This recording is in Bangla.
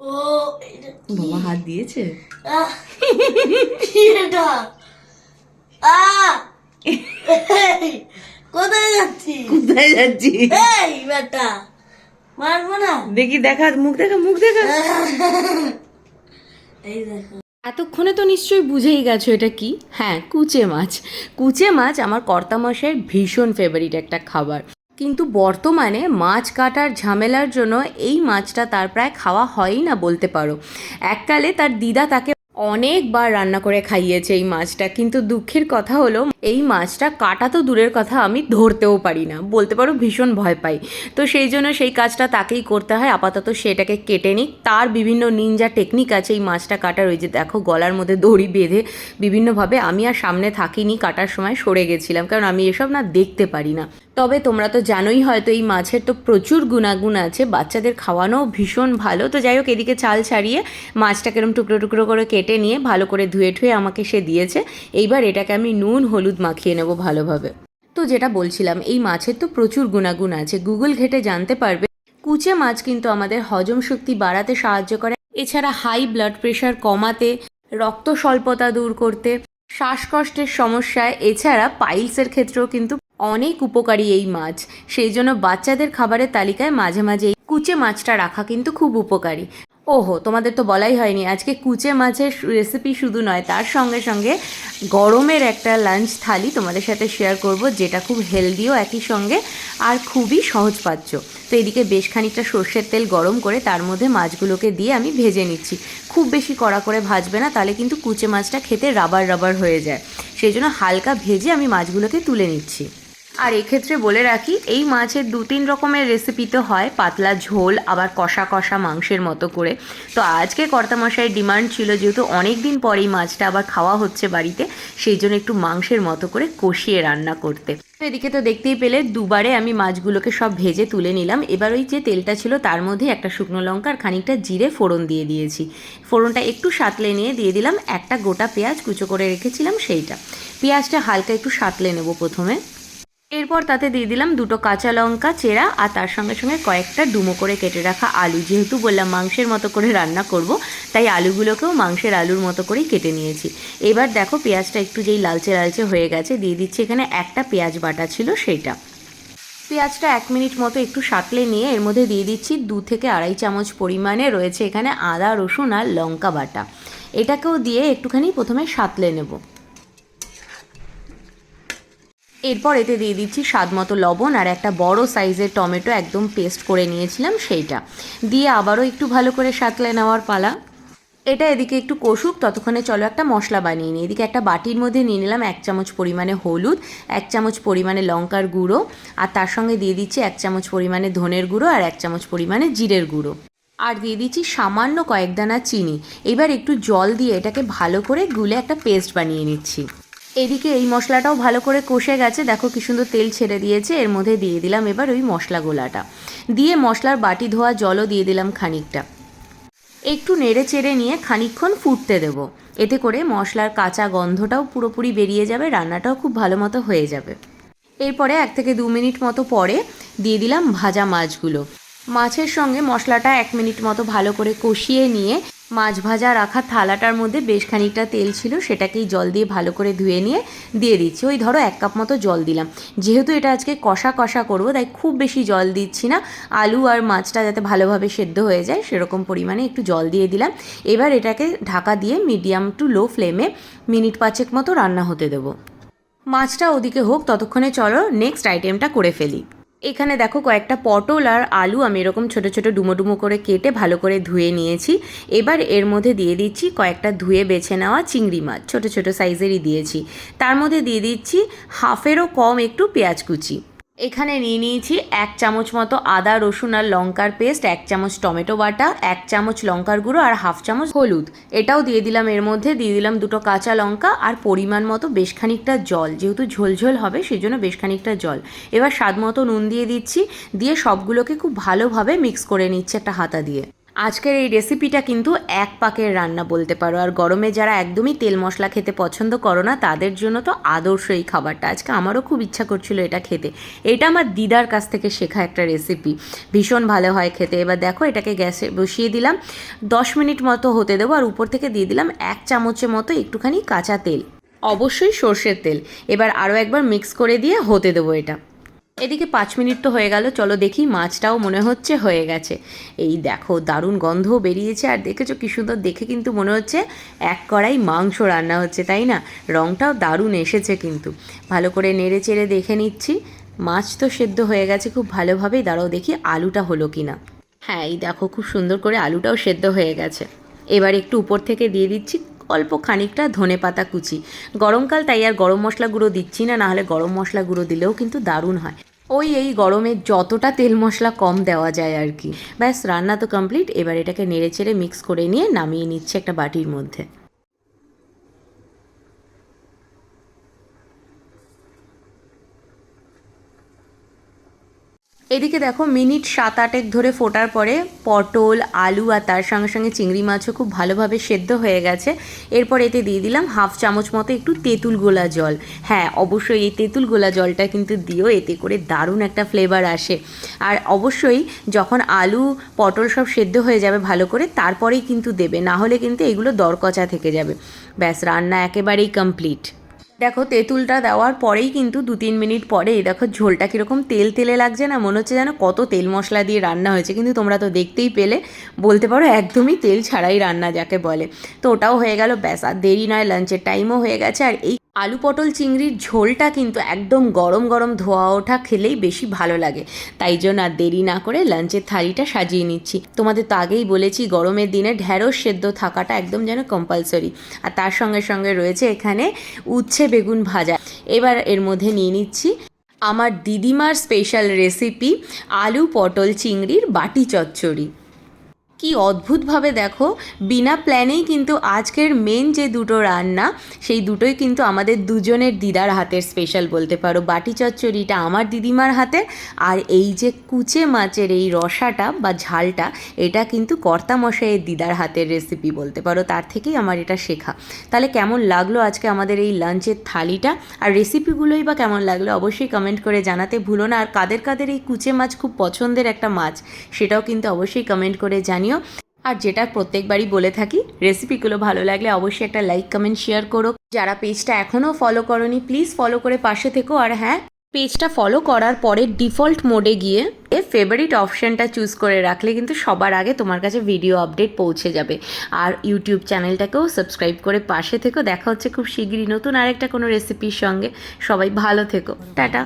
ও বাবা হাত দিয়েছে? আহ, এটা? আহ! কোথায় যাচ্ছি কোথায় যাচ্ছি? এই বেটা মারবো না? দেখি দেখা মুখ দেখা মুখ দেখা। এই দেখো। এতক্ষণে তো নিশ্চয়ই বুঝেই গেছো এটা কি? হ্যাঁ কুচে মাছ। কুচে মাছ আমার কর্তামশাইয়ের ভীষণ ফেভারিট একটা খাবার। কিন্তু বর্তমানে মাছ কাটার ঝামেলার জন্য এই মাছটা তার প্রায় খাওয়া হয়ই না বলতে পারো। এককালে তার দিদা তাকে অনেকবার রান্না করে খাইয়েছে এই মাছটা, কিন্তু দুঃখের কথা হলো এই মাছটা কাটা তো দূরের কথা, আমি ধরতেও পারি না। বলতে পারো ভীষণ ভয় পাই। তো সেই জন্য সেই কাজটা তাকেই করতে হয়, আপাতত সেটাকে কেটে নিক। তার বিভিন্ন নিনজা টেকনিক আছে এই মাছটা কাটার, ওই যে দেখো গলার মধ্যে দড়ি বেঁধে বিভিন্নভাবে আমি আর সামনে থাকিনি, কাটার সময় সরে গেছিলাম, কারণ আমি এসব না দেখতে পারি না। তবে তোমরা তো জানোই হয়তো এই মাছের তো প্রচুর গুণাগুণ আছে। বাচ্চাদের খাওয়ানো ভীষণ ভালো। তো যাই হোক, এদিকে চাল ছাড়িয়ে মাছটাকে এরকম টুকরো টুকরো করে কেটে নিয়ে ভালো করে ধুয়ে ঠুয়ে আমাকে সে দিয়েছে। এইবার এটাকে আমি নুন, হলুদ মাখিয়ে নেব ভালোভাবে। তো যেটা বলছিলাম, এই মাছের তো প্রচুর গুণাগুণ আছে। গুগল ঘেটে জানতে পারবে, কুচে মাছ কিন্তু আমাদের হজম শক্তি বাড়াতে সাহায্য করে। এছাড়া হাই ব্লাড প্রেশার কমাতে, রক্ত স্বল্পতা দূর করতে শ্বাসকষ্টের সমস্যায়, এছাড়া পাইলসের ক্ষেত্রেও কিন্তু অনেক উপকারী এই মাছ। সেই জন্য বাচ্চাদের খাবারের তালিকায় মাঝে মাঝে কুচে মাছটা রাখা কিন্তু খুব উপকারী। ওহো, তোমাদের তো বলাই হয়নি। আজকে কুচে মাছের রেসিপি শুধু নয়, তার সঙ্গে সঙ্গে গরমের একটা লাঞ্চ থালি তোমাদের সাথে শেয়ার করব, যেটা খুব হেলদিও একই সঙ্গে আর খুবই সহজপাচ্য। তো এদিকে বেশ খানিকটা সর্ষের তেল গরম করে তার মধ্যে মাছগুলোকে দিয়ে আমি ভেজে নিচ্ছি। খুব বেশি কড়া করে ভাজবে না, তাহলে কিন্তু কুচে মাছটা খেতে রাবার রাবার হয়ে যায়। সেই জন্য হালকা ভেজে আমি মাছগুলোকে তুলে নিচ্ছি। আর এক্ষেত্রে বলে রাখি, এই মাছের দু তিন রকমের রেসিপি তো হয়, পাতলা ঝোল, আবার কষা কষা মাংসের মতো করে। তো আজকে কর্তামশাইয়ের ডিমান্ড ছিল যেহেতু অনেক দিন পর এই মাছটা আবার খাওয়া হচ্ছে বাড়িতে, সেই জন্য একটু মাংসের মতো করে কষিয়ে রান্না করতে। এদিকে তো দেখতেই পেলে, দুবারে আমি মাছগুলোকে সব ভেজে তুলে নিলাম। এবার ওই যে তেলটা ছিল তার মধ্যে একটা শুকনো লঙ্কা আর খানিকটা জিরে ফোড়ন দিয়ে দিয়েছি। ফোড়নটা একটু সাতলে নিয়ে দিয়ে দিলাম, একটা গোটা পেঁয়াজ কুচো করে রেখেছিলাম সেইটা। পেঁয়াজটা হালকা একটু সাতলে নেব প্রথমে। এরপর তাতে দিয়ে দিলাম দুটো কাঁচা লঙ্কা, চেরা আর তার সঙ্গে সঙ্গে কয়েকটা ডুমো করে কেটে রাখা আলু। যেহেতু বললাম মাংসের মতো করে রান্না করব, তাই আলুগুলোকেও মাংসের আলুর মতো করেই কেটে নিয়েছি। এবার দেখো পেঁয়াজটা একটু যেই লালচে লালচে হয়ে গেছে, দিয়ে দিচ্ছি এখানে একটা পেঁয়াজ বাটা ছিল সেইটা। পেঁয়াজটা এক মিনিট মতো একটু সাঁতলে নিয়ে এর মধ্যে দিয়ে দিচ্ছি দু থেকে আড়াই চামচ পরিমাণে রয়েছে এখানে আদা, রসুন আর লঙ্কা বাটা। এটাকেও দিয়ে একটুখানি প্রথমে সাঁতলে নেব। এরপর এতে দিয়ে দিচ্ছি স্বাদ মতো লবণ আর একটা বড় সাইজের টমেটো একদম পেস্ট করে নিয়েছিলাম সেইটা। দিয়ে আবারও একটু ভালো করে সাঁতলে নেওয়ার পালা। এটা এদিকে একটু কষুক, ততক্ষণে চলো একটা মশলা বানিয়ে নিই। এদিকে একটা বাটির মধ্যে নিয়ে নিলাম এক চামচ পরিমাণে হলুদ, এক চামচ পরিমাণে লঙ্কার গুঁড়ো আর তার সঙ্গে দিয়ে দিচ্ছি এক চামচ পরিমাণে ধনের গুঁড়ো আর এক চামচ পরিমাণে জিরের গুঁড়ো। আর দিয়ে দিচ্ছি সামান্য কয়েক দানা চিনি। এবার একটু জল দিয়ে এটাকে ভালো করে গুলে একটা পেস্ট বানিয়ে নিচ্ছি। এদিকে এই মশলাটাও ভালো করে কষে গেছে। দেখো কি সুন্দর তেল ছেড়ে দিয়েছে। এর মধ্যে দিয়ে দিলাম এবার ওই মশলা গোলাটা। দিয়ে মশলার বাটি ধোয়া জলও দিয়ে দিলাম খানিকটা। একটু নেড়ে চেড়ে নিয়ে খানিকক্ষণ ফুটতে দেবো। এতে করে মশলার কাঁচা গন্ধটাও পুরোপুরি বেরিয়ে যাবে, রান্নাটাও খুব ভালো মতো হয়ে যাবে। এরপরে এক থেকে দু মিনিট মতো পরে দিয়ে দিলাম ভাজা মাছগুলো। মাছের সঙ্গে মশলাটা এক মিনিট মতো ভালো করে কষিয়ে নিয়ে মাছ ভাজা রাখা থালাটার মধ্যে বেশ খানিকটা তেল ছিল, সেটাকেই জল দিয়ে ভালো করে ধুয়ে নিয়ে দিয়ে দিচ্ছি। ওই ধরো এক কাপ মতো জল দিলাম। যেহেতু এটা আজকে কষা কষা করব, তাই খুব বেশি জল দিচ্ছি না। আলু আর মাছটা যাতে ভালোভাবে সেদ্ধ হয়ে যায়, সেরকম পরিমাণে একটু জল দিয়ে দিলাম। এবার এটাকে ঢাকা দিয়ে মিডিয়াম টু লো ফ্লেমে মিনিট পাঁচেক মতো রান্না হতে দেবো। মাছটা ওদিকে হোক, ততক্ষণে চলো নেক্সট আইটেমটা করে ফেলি। এখানে দেখো কয়েকটা পটল আর আলু আমি এরকম ছোট ছোট ডুমো ডুমো করে কেটে ভালো করে ধুয়ে নিয়েছি। এবার এর মধ্যে দিয়ে দিচ্ছি কয়েকটা ধুয়ে বেছে নেওয়া চিংড়ি মাছ, ছোট ছোট সাইজেরই দিয়েছি। তার মধ্যে দিয়ে দিচ্ছি হাফেরও কম একটু পেঁয়াজ কুচি। এখানে নিয়ে নিয়েছি এক চামচ মতো আদা, রসুন আর লঙ্কার পেস্ট, এক চামচ টমেটো বাটা, এক চামচ লঙ্কার গুঁড়ো আর হাফ চামচ হলুদ। এটাও দিয়ে দিলাম এর মধ্যে, দিয়ে দিলাম দুটো কাঁচা লঙ্কা আর পরিমাণ মতো বেশ খানিকটা জল। যেহেতু ঝোলঝোল হবে সেই জন্য বেশ খানিকটা জল। এবার স্বাদ মতো নুন দিয়ে দিচ্ছি, দিয়ে সবগুলোকে খুব ভালোভাবে মিক্স করে নিচ্ছে একটা হাতা দিয়ে। আজকের এই রেসিপিটা কিন্তু এক পাকের রান্না বলতে পারো। আর গরমে যারা একদমই তেল মশলা খেতে পছন্দ করো না, তাদের জন্য তো আদর্শ এই খাবারটা। আজকে আমারও খুব ইচ্ছা করছিল এটা খেতে। এটা আমার দিদার কাছ থেকে শেখা একটা রেসিপি ভীষণ ভালো হয় খেতে। এবার দেখো, এটাকে গ্যাসে বসিয়ে দিলাম। দশ মিনিট মতো হতে দেবো আর উপর থেকে দিয়ে দিলাম এক চামচের মতো একটুখানি কাঁচা তেল। অবশ্যই সর্ষের তেল। এবার আরও একবার মিক্স করে দিয়ে হতে দেবো এটা। এদিকে পাঁচ মিনিট তো হয়ে গেল, চলো দেখি মাছটাও মনে হচ্ছে হয়ে গেছে। এই দেখো, দারুণ গন্ধও বেরিয়েছে, আর দেখেছ কি সুন্দর, দেখে কিন্তু মনে হচ্ছে এক কড়াই মাংস রান্না হচ্ছে, তাই না? রঙটাও দারুণ এসেছে কিন্তু। ভালো করে নেড়ে চেড়ে দেখে নিচ্ছি। মাছ তো সেদ্ধ হয়ে গেছে, খুব ভালোভাবেই। দাঁড়াও দেখি আলুটা হলো কি না হ্যাঁ এই দেখো, খুব সুন্দর করে আলুটাও সেদ্ধ হয়ে গেছে। এবার একটু উপর থেকে দিয়ে দিচ্ছি অল্প খানিকটা ধনে পাতা কুচি। গরমকাল তাই আর গরম মশলা গুঁড়ো দিচ্ছি না, নাহলে গরম মশলা গুঁড়ো দিলেও কিন্তু দারুণ হয়। ওই এই গরমে যতটা তেল মশলা কম দেওয়া যায় আর কি। ব্যাস, রান্না তো কমপ্লিট এবার এটাকে নেড়ে চেড়ে মিক্স করে নিয়ে নামিয়ে নিচ্ছে একটা বাটির মধ্যে। এদিকে দেখো, মিনিট সাত আটেক ধরে ফোটার পরে পটল, আলু আর তার সঙ্গে সঙ্গে চিংড়ি মাছও খুব ভালোভাবে সেদ্ধ হয়ে গেছে। এরপর এতে দিয়ে দিলাম হাফ চামচ মতো একটু তেঁতুল গোলা জল। হ্যাঁ অবশ্যই এই তেঁতুল গোলা জলটা কিন্তু দিও এতে করে দারুণ একটা ফ্লেভার আসে। আর অবশ্যই যখন আলু, পটল সব সেদ্ধ হয়ে যাবে ভালো করে, তারপরেই কিন্তু দেবে। না হলে কিন্তু এগুলো দরকচা থেকে যাবে। ব্যাস, রান্না একেবারেই কমপ্লিট দেখো, তেঁতুলটা দেওয়ার পরেই কিন্তু দু তিন মিনিট পরে দেখো ঝোলটা কীরকম তেল তেলে লাগছে না, মনে হচ্ছে যেন কত তেল মশলা দিয়ে রান্না হয়েছে। কিন্তু তোমরা তো দেখতেই পেলে, বলতে পারো একদমই তেল ছাড়াই রান্না যাকে বলে। তো ওটাও হয়ে গেল, ব্যাস, আর দেরি নয় লাঞ্চের টাইমও হয়ে গেছে, আর এই আলু পটল চিংড়ির ঝোলটা কিন্তু একদম গরম গরম ধোয়া ওঠা খেলেই বেশি ভালো লাগে। তাই জন্য আর দেরি না করে লাঞ্চের থালিটা সাজিয়ে নিচ্ছি। তোমাদের তো আগেই বলেছি, গরমের দিনে ঢ্যাঁড়স সেদ্ধ থাকাটা একদম যেন কম্পালসরি আর তার সঙ্গে সঙ্গে রয়েছে এখানে উচ্ছে বেগুন ভাজা। এবার এর মধ্যে নিয়ে নিচ্ছি আমার দিদিমার স্পেশাল রেসিপি আলু পটল চিংড়ির বাটি চচ্চড়ি। কি অদ্ভুতভাবে দেখো, বিনা প্ল্যানেই কিন্তু আজকের মেন যে দুটো রান্না, সেই দুটোই কিন্তু আমাদের দুজনের দিদার হাতের স্পেশাল বলতে পারো। বাটি চচ্চড়িটা আমার দিদিমার হাতে আর এই যে কুচে মাছের এই রসাটা বা ঝালটা, এটা কিন্তু কর্তামশাইয়ের দিদার হাতের রেসিপি বলতে পারো। তার থেকেই আমার এটা শেখা। তাহলে কেমন লাগল আজকে আমাদের এই লাঞ্চের থালিটা? আর রেসিপিগুলোই বা কেমন লাগল অবশ্যই কমেন্ট করে জানাতে ভুলো না। আর কাদের কাদের এই কুচে মাছ খুব পছন্দের একটা মাছ, সেটাও কিন্তু অবশ্যই কমেন্ট করে জানিও আর যেটা প্রত্যেকবারই বলে থাকি রেসিপিগুলো ভালো লাগলে অবশ্যই একটা লাইক কমেন্ট শেয়ার করো। যারা পেজটা এখনও ফলো করনি প্লিজ ফলো করে পাশে থেকো। আর হ্যাঁ পেজটা ফলো করার পরে ডিফল্ট মোডে গিয়ে এ ফেভারিট অপশানটা চুজ করে রাখলে কিন্তু সবার আগে তোমার কাছে ভিডিও আপডেট পৌঁছে যাবে। আর ইউটিউব চ্যানেলটাকেও সাবস্ক্রাইব করে পাশে থেকো। দেখা হচ্ছে খুব শীঘ্রই নতুন আরেকটা কোনো রেসিপির সঙ্গে। সবাই ভালো থেকো। টাটা।